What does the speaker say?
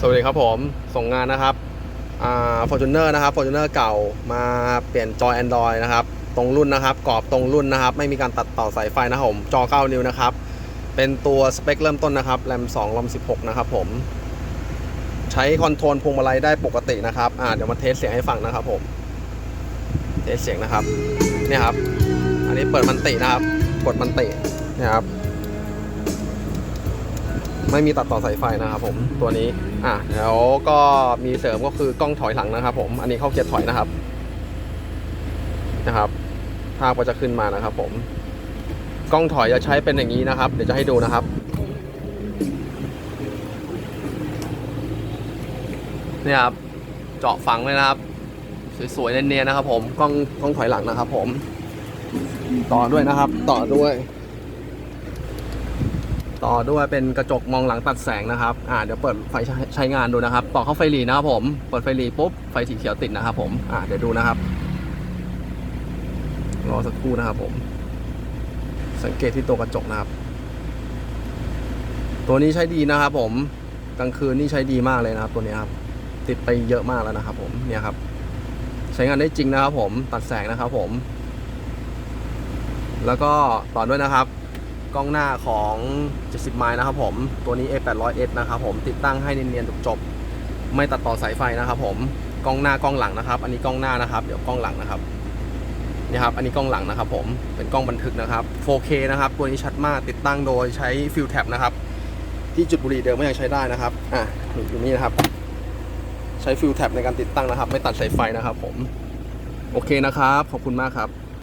สวัสดีครับผมส่งงานนะครับอ่าฟอร์จูเนอร์นะครับฟอร์จูเนอร์เก่ามาเปลี่ยนจอ Android นะครับ ตรงรุ่นนะครับกรอบตรงรุ่นนะครับ ไม่มีการตัดต่อสายไฟนะครับผม จอ 9 นิ้วนะครับ เป็นตัวสเปคเริ่มต้นนะครับแรม2รอม16 นะครับผม ใช้คอนโทรลพวงมาลัยได้ปกตินะครับอ่าเดี๋ยวมาเทสเสียงให้ฟังนะครับผมเทสเสียงนะครับ เนี่ยครับ อันนี้เปิดมันตินะครับ กดมันติเนี่ยครับ ไม่มีตัดต่อสายไฟนะครับผมตัวนี้อะแล้วก็มีเสริมก็คือกล้องถอยหลังนะครับ ผมอันนี้เข้าเกียร์ถอยนะครับนะครับภาพก็จะขึ้นมานะครับ ผมกล้องถอยจะใช้เป็นอย่างนี้นะครับ เดี๋ยวจะให้ดูนะครับเนี่ยครับเจาะฝังเลยนะครับ สวยๆเนียนๆนะครับ ผมกล้องกล้องถอยหลังนะครับ ผม ต่อด้วยนะครับ ต่อด้วย ต่อด้วยเป็นกระจกมองหลังตัดแสงนะครับ อ่า เดี๋ยวเปิดไฟใช้ใชงานดูนะครับ ต่อเข้าไฟหลีนะครับผม เปิดไฟหลีปุ๊บ ไฟสีเขียวติดนะครับผม อ่า เดี๋ยวดูนะครับ รอสักครู่นะครับผม สังเกตที่ตัวกระจกนะครับ ตัวนี้ใช้ดีนะครับผม กลางคืนนี่ใช้ดีมากเลยนะครับ ตัวนี้ครับ ติดไปเยอะมากแล้วนะครับ ผม เนี่ยครับ ใช้งานได้จริงนะครับ ผม ตัดแสงนะครับ ผม แล้วก็ต่อด้วยนะครับ กล้องหน้าของ 70 ไม้นะครับผม ตัวนี้ A800S นะครับผมติดตั้งให้เนียนๆจบๆไม่ตัดต่อสายไฟนะครับผมกล้องหน้ากล้องหลังนะครับ อันนี้กล้องหน้านะครับ เดี๋ยวกล้องหลังนะครับนี่ครับอันนี้กล้องหลังนะครับผมเป็นกล้องบันทึกนะครับ 4K นะครับตัวนี้ชัดมากติดตั้งโดยใช้ฟิลแท็บนะครับ ที่จุดบุหรี่เดิมก็ยังใช้ได้นะครับอะอยู่นี่นะครับ ใช้ฟิลแท็บในการติดตั้งนะครับ ไม่ตัดสายไฟนะครับผมโอเคนะครับ ขอบคุณมากครับ